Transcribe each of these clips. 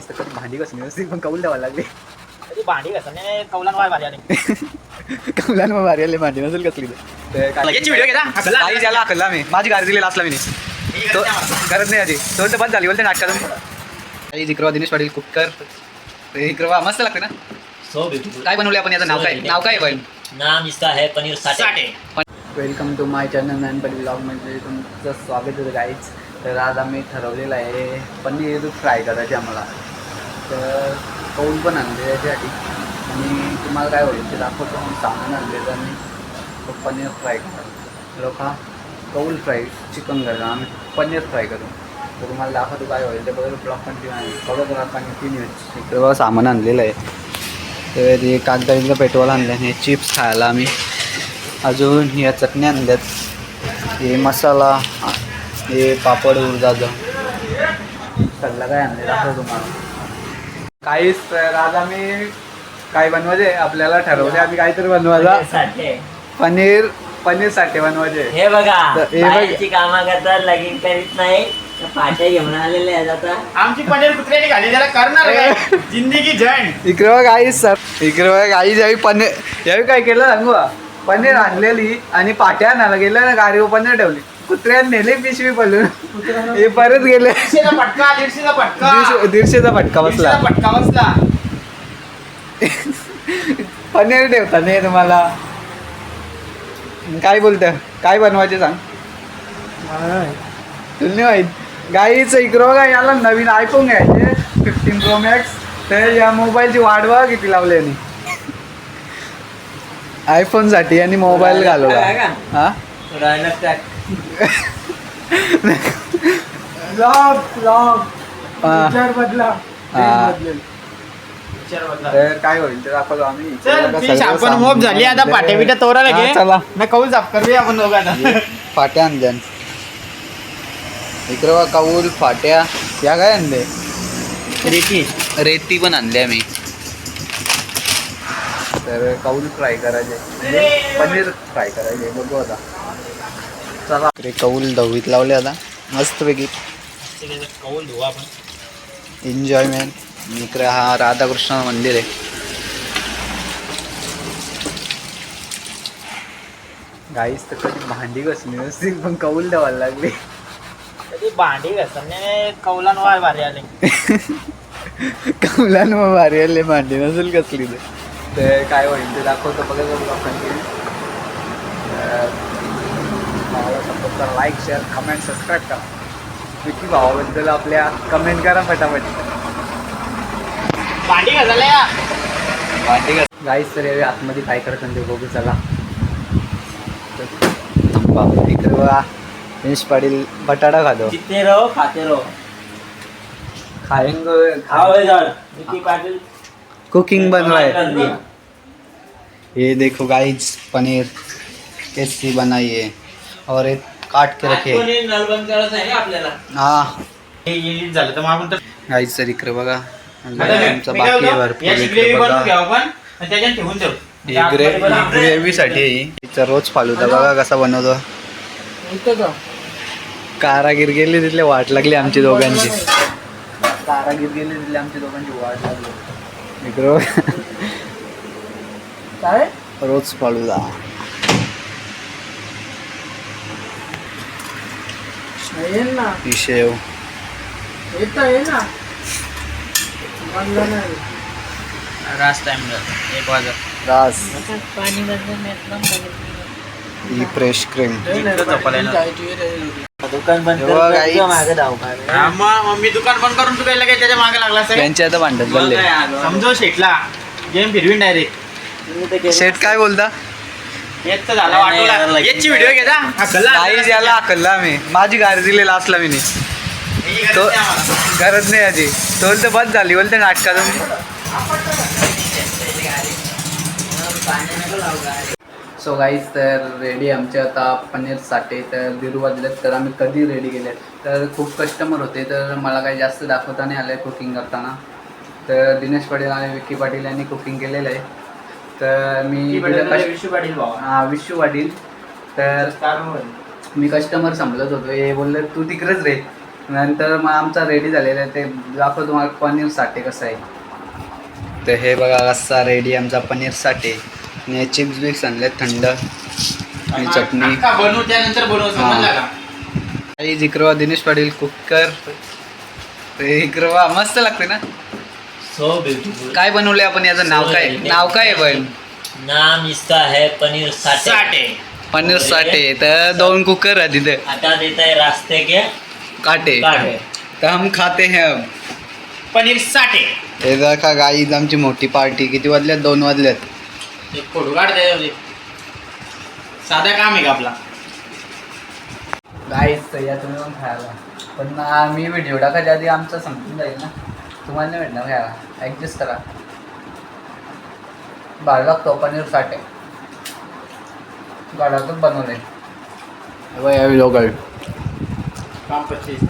तर कधी भांडी कसली नसती पण कौल द्यावं लागले. तरी भांडी कौलान वाय भारी आले कौलान मग भारी आले भांडी नसेल कसली तर. काय- याची video घे ना. हाकला. गाईस याला हकलला मी. माझी गाडी दिली लास्टला मी तो करत नाही आधी तो तर बंद झाली बोलते नाटकातून काही जिक्रवा दिनेश पाटील कुकर ते इक्रवा मस्त लागते ना? सो ब्यूटीफुल काय बनवले आपण याचं नाव काय? नाव काय पण? नाम इसका है पनीर साटे साठे. वेलकम टू माय चॅनल नॅनपट ब्लॉगमध्ये तुमचं स्वागत होतं गाईच तर आज आम्ही ठरवलेलं आहे पनीर फ्राय करायचे आम्हाला. तर कौल पण आणले याच्यासाठी. आणि तुम्हाला काय होईल ते दाखवतो मी सामान आणले तर मी पनीर फ्राय करा. लोक कौल फ्राय चिकन करा आम्ही पनीर फ्राय करू. तर तुम्हाला दाखवतो काय होईल ते बघा ब्लॉग कंटिन्यू आहे. ब्लॉक आणि तीन इकडे बघा सामान आणलेलं आहे. तर हे कागदाचं पेट्रोल आणलं हे चिप्स खायला आम्ही. अजून या चटण्या आणल्यात. हे मसाला हे पापड उडदाचं. सगळं काय आणले दाखव तुम्हाला. काहीच तर आज आम्ही काय बनवायचे आपल्याला ठरवले आम्ही काहीतरी बनवायला. साठे. पनीर पनीरसाठी बनवायचे. हे बघा तर हे बघ- बाहेरची कामा करतात लगीन करीत नाही. तर पाट्या घेऊन आलेले आहेत आता. आमची पनीर कुत्र्याने घाली जरा करणार काय? जिंदगी झंड इकडे बघ आई सर. इकडे बघ आई यावी पनीर यावी काय केलं सांगू? का? पनीर आणलेली आणि पाट्या आणायला गेलं ना गाडीवर पनीर ठेवली. कुत्र्याने नेले पिशवी पडून हे परत गेले. दीडशेचा फटका दीडशेचा फटका. दीडशे- दीडशेचा फटका बसला. दीडशेचा फटका बसला. पनीर ठेवता नाही तुम्हाला. काय बोलतं? काय बनवायचे सांग. तुला नाही माहीत. गाईचं इकडं बघा याला नवीन आयफोन घ्यायचे. फिफ्टीन प्रो मॅक्स तर या मोबाईलची वाट बघा किती लावली यांनी. आयफोनसाठी आणि मोबाईल घालवला. हा? राहिलं टाक. Lock lock. हा. विचार बदला. हा. बदलेल. विचार बदला. तर काय होईल? ते दाखवतो आम्ही. चल बघा ती सगळं आपण सामान मोप झाली आता पाट्या बिट्या तोरा हा, लागे चला. ना कौल साफ करूया आपण दोघांना फाट्या आणल्या इकडं बघा काऊल फाट्या. या काय आणले? रेती. रेती पण आणली मी तर काऊल फ्राय करायचे. म्हणजे पनीर फ्राय करायचे. बघू आता. चला. इकडे कौल दहावीत लावले आता. मस्तपैकी. कौल धुऊ आपण एन्जॉयमेंट इकडे हा राधाकृष्ण मंदिर आहे. गाईस तर कधी भांडी घसली नसतील पण कौल द्यावायला लागली. तरी भांडी घासणे कौलान वाय भारी आले. कौलान भारी आले भांडी नसेल कसली ते काय होईल ते दाखवतो बघा बघू आपण ते लाईक शेअर कमेंट सबस्क्राईब करा. विकी भावाबद्दल आपल्या कमेंट करा फटाफट भांडी या. भांडी गाईस तर यावेळी आतमध्ये काय करतात ते बघू चला. बघा. फिनिश पाटील बटाटा खातो. जितने रहो खाते रहो. खाएंग खाओ इधर विकी पाटिल. कुकिंग बनवाए कर दिया. ये देखो गाइस पनीर. कैसी बनाई है. और एक काट के रखे। कोणी नळ बंद करायचं आहे का आपल्याला? हा। लीट झालं तर मग आपण तर गाईस तर इकडे बघा. आमचं बाकी आहे भरपूर इकडे बघा ही ग्रे ग्रेव्हीसाठी आहे. तिचा रोज फालुदा बघा कसा बनवतो. कारागीर गेली तिथले वाट लागली आमची दोघांची. कारागीर गेली तिथले आमची दोघांची वाट लागली. इकडे रोज फालुदा. ना? ही. शेव येत आहे ना? म्हणलं नाही. रास टाइम एक वाजता. रास. पाणी बंद ही फ्रेश क्रीम दुकान बंद हे मागे धाव. हा, मी दुकान बंद करून तू काय लगेच त्याच्यामागे लागला यांचे आता भांडत चालले समजव शेटला गेम फिरवीन डायरेक्ट शेट काय बोलता? झाला नाही, नाही, नाही, याची व्हिडिओ याला मी. माझी गाडी दिली लास्टला मी तो गरज नाही आधी तो तर बंद झाली बोलते नाटकातून सो गाईज तर रेडी आमचे आता पनीरसाठी तर दीड वाजलेत तर आम्ही कधी रेडी केले तर खूप कस्टमर होते तर मला काही जास्त दाखवता नाही आलं कुकिंग करताना. तर दिनेश पाटील आणि विक्की पाटील यांनी कुकिंग केलेलं आहे. तर मी विशू पाटील हा विशू पाटील. तर मी कस्टमर संपलत होतो. हे बोलले तू तिकडेच रे. नंतर मग आमचा रेडी झालेला आहे. ते दाखव तुम्हाला पनीर साठे कसं आहे. तर हे बघा कसा रेडी आमचा पनीर साठे. आणि चिप्स बिप्स आणले थंड. आणि चटणी. बनवू त्यानंतर बनवू आई जिक्रवा दिनेश पाटील कुकर. इक्रवा मस्त लागते ना. सो ब्युटिफुल काय बनवले आपण याचं? नाव काय? नाव काय आहे पण नाम इसका है पनीर साठे. साठे. पनीर साठे. तर दोन कुकर आहे तिथे आता देता है रास्ते के काटे. काटे. तर हम खाते हैं अब. पनीर साठे. हे का गाईज आमची मोठी पार्टी. किती वाजल्यात? दोन वाजल्यात. एक फोटो काढ दे साधा काम आहे का आपला? गाईज तर या तुम्ही पण खायला. पण आम्ही व्हिडिओ टाकायच्या आधी आमचं संपून जाईल ना. तुम्हाला नाही भेटणार खायला ॲडजस्ट करा. भारी लागतो पनीर साठे. गाडातच बनवले. व्हिडिओ काम पच्चीस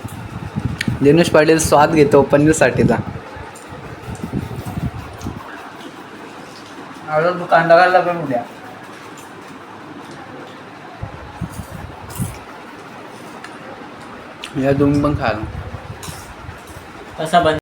दिनेश पाटील स्वाद घेतो पनीर साठीचा. अजून कांदा घालला पण उद्या? या तुम्ही पण खाल कसा बन